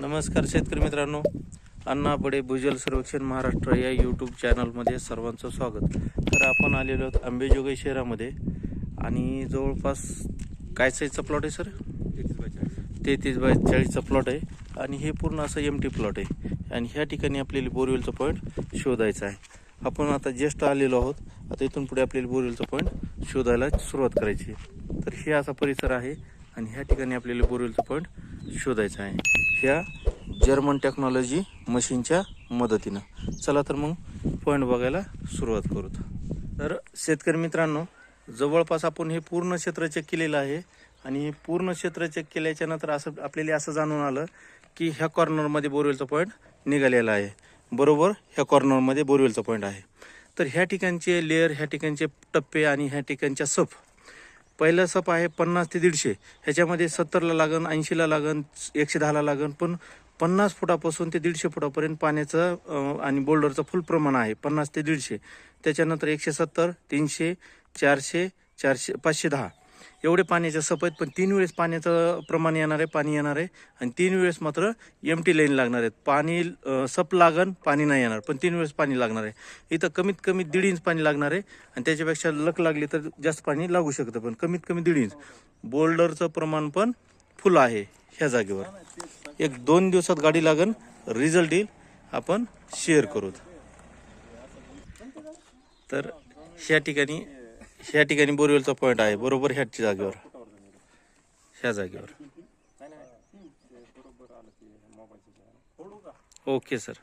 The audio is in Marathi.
नमस्कार शेतकरी मित्रांनो. अण्णा बडे भूजल सर्वेक्षण महाराष्ट्र या यूट्यूब चॅनलमध्ये सर्वांचं स्वागत. तर आपण आलेलो आहोत अंबेजोगाई शहरामध्ये. आणि जवळपास काय साईजचा प्लॉट आहे सर तेहतीस बाय चाळीसचा प्लॉट आहे. आणि हे पूर्ण असं एम टी प्लॉट आहे. आणि ह्या ठिकाणी आपल्याला बोरवेलचा पॉईंट शोधायचा आहे. आपण आता ज्येष्ठ आलेलो आहोत. आता इथून पुढे आपल्याला बोरवेलचा पॉईंट शोधायला सुरुवात करायची तर हे असा परिसर आहे. आणि ह्या ठिकाणी आपल्याला बोरवेलचा पॉईंट शोधायचा आहे. ह्या जर्मन टेक्नॉलॉजी मशीनच्या मदतीनं. चला तर मग पॉईंट बघायला सुरुवात करू तर शेतकरी मित्रांनो जवळपास आपण हे पूर्ण क्षेत्र चेक केलेलं आहे. आणि पूर्ण क्षेत्र चेक केल्याच्यानंतर असं आपल्याला असं जाणून आलं की ह्या कॉर्नरमध्ये बोरवेलचा पॉईंट निघालेला आहे. बरोबर? ह्या कॉर्नरमध्ये बोरवेलचा पॉईंट आहे. तर ह्या ठिकाणचे लेअर ह्या ठिकाणचे टप्पे आणि ह्या ठिकाणच्या सफ पहिलं सप आहे पन्नास ते दीडशे. ह्याच्यामध्ये सत्तरला लागन ऐंशीला लागन एकशे दहाला लागन पण पन्नास फुटापासून ते दीडशे फुटापर्यंत पाण्याचं आणि बोल्डरचं फुल प्रमाण आहे. पन्नास ते दीडशे. त्याच्यानंतर एकशे सत्तर तीनशे चारशे चारशे पाचशे दहा. एवढे पाण्याचे सप आहेत पण तीन वेळेस पाण्याचं प्रमाण येणार आहे पाणी येणार आहे. आणि तीन वेळेस मात्र एम टी लाईन लागणार आहेत. पाणी सप लागन पाणी नाही येणार पण तीन वेळेस पाणी लागणार आहे. इथं कमीत कमी दीड इंच पाणी लागणार आहे. आणि त्याच्यापेक्षा लक लागली तर जास्त पाणी लागू शकतं पण कमीत कमी दीड इंच बोल्डरचं प्रमाण पण फुल आहे ह्या जागेवर. एक दोन दिवसात गाडी लागन रिझल्ट येईल. आपण शेअर करू तर ह्या ठिकाणी ह्या ठिकाणी बोरवेलचा पॉईंट आहे बरोबर ह्याच्या जागेवर. ह्या जागेवर. Okay sir.